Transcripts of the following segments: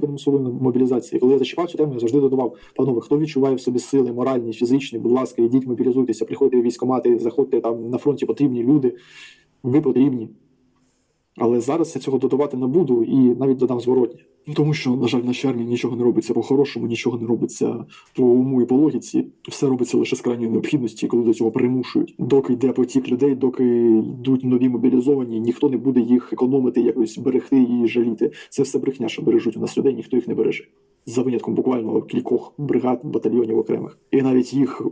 примусової мобілізації. Коли я зачіпав цю тему, я завжди додавав, панове, хто відчуває в собі сили, моральні, фізичні, будь ласка, йдіть, мобілізуйтеся, приходьте в військкомати, заходьте там на фронті потрібні люди, ви потрібні. Але зараз я цього додавати не буду і навіть додам зворотні. Ну, Тому що, на жаль, в нашій армії нічого не робиться по-хорошому, нічого не робиться по уму і по логіці. Все робиться лише з крайньої необхідності, коли до цього примушують. Доки йде потік людей, доки йдуть нові мобілізовані, ніхто не буде їх економити, якось берегти і жаліти. Це все брехня, що бережуть у нас людей, ніхто їх не береже. За винятком буквально кількох бригад, батальйонів окремих. І навіть їх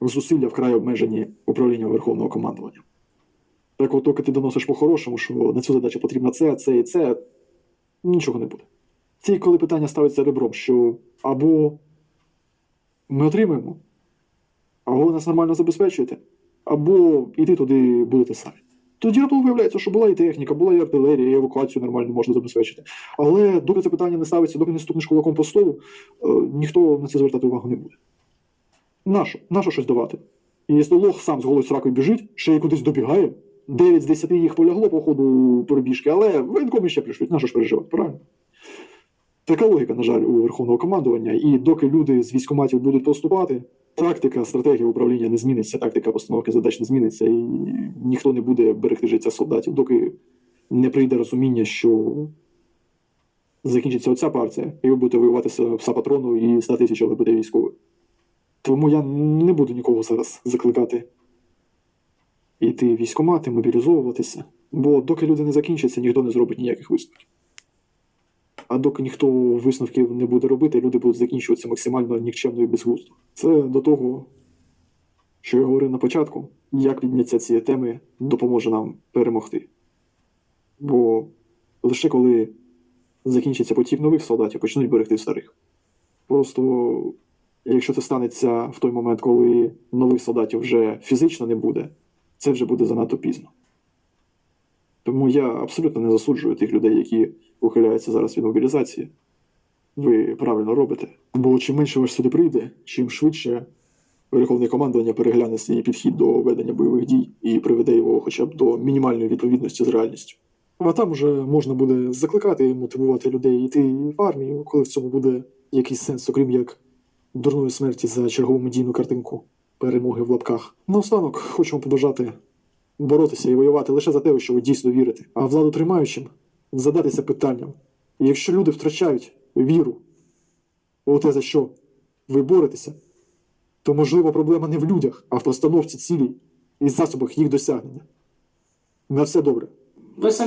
зусилля вкрай обмежені управлінням Верховного командування. Так от, доки ти доносиш по-хорошому, що на цю задачу потрібно це, це і це, нічого не буде. Тільки коли питання ставиться ребром, що або ми отримаємо, або ви нас нормально забезпечуєте, або йти туди будете самі. Тоді раптом виявляється, що була і техніка, була і артилерія, і евакуацію нормально можна забезпечити. Але доки це питання не ставиться, доки не стукнеш кулаком по столу, е, ніхто на це звертати увагу не буде. Нащо? Нащо щось давати? І якщо лох сам з голою сракою біжить, ще й кудись добігає, 9 з 10 їх полягло по ходу пробіжки, але воєнкоми ще прийшли, на що ж переживати, правильно? Така логіка, на жаль, у верховного командування. І доки люди з військкоматів будуть поступати, тактика, стратегія управління не зміниться, тактика постановки задач не зміниться, і ніхто не буде берегти життя солдатів, доки не прийде розуміння, що закінчиться оця партія, і ви будете воювати з патрону і 100 тисяч, буде військових. Тому я не буду нікого зараз закликати йти в військкомати, мобілізовуватися. Бо доки люди не закінчаться, ніхто не зробить ніяких висновків. А доки ніхто висновків не буде робити, люди будуть закінчуватися максимально нікчемно і безглуздо. Це до того, що я говорив на початку, як підняття цієї теми допоможе нам перемогти. Бо лише коли закінчиться потік нових солдатів, почнуть берегти старих. Просто якщо це станеться в той момент, коли нових солдатів вже фізично не буде, це вже буде занадто пізно. Тому я абсолютно не засуджую тих людей, які ухиляються зараз від мобілізації. Ви правильно робите. Бо чим менше вас сюди прийде, чим швидше Верховне командування перегляне свій підхід до ведення бойових дій і приведе його хоча б до мінімальної відповідності з реальністю. А там вже можна буде закликати і мотивувати людей йти в армію, коли в цьому буде якийсь сенс, окрім як дурної смерті за чергову медійну картинку перемоги в лапках. Наостанок хочемо побажати боротися і воювати лише за те, у що ви дійсно вірите, а владу тримаючим задатися питанням. І якщо люди втрачають віру у те, за що ви боретеся, то можливо проблема не в людях, а в постановці цілей і засобах їх досягнення. На все добре.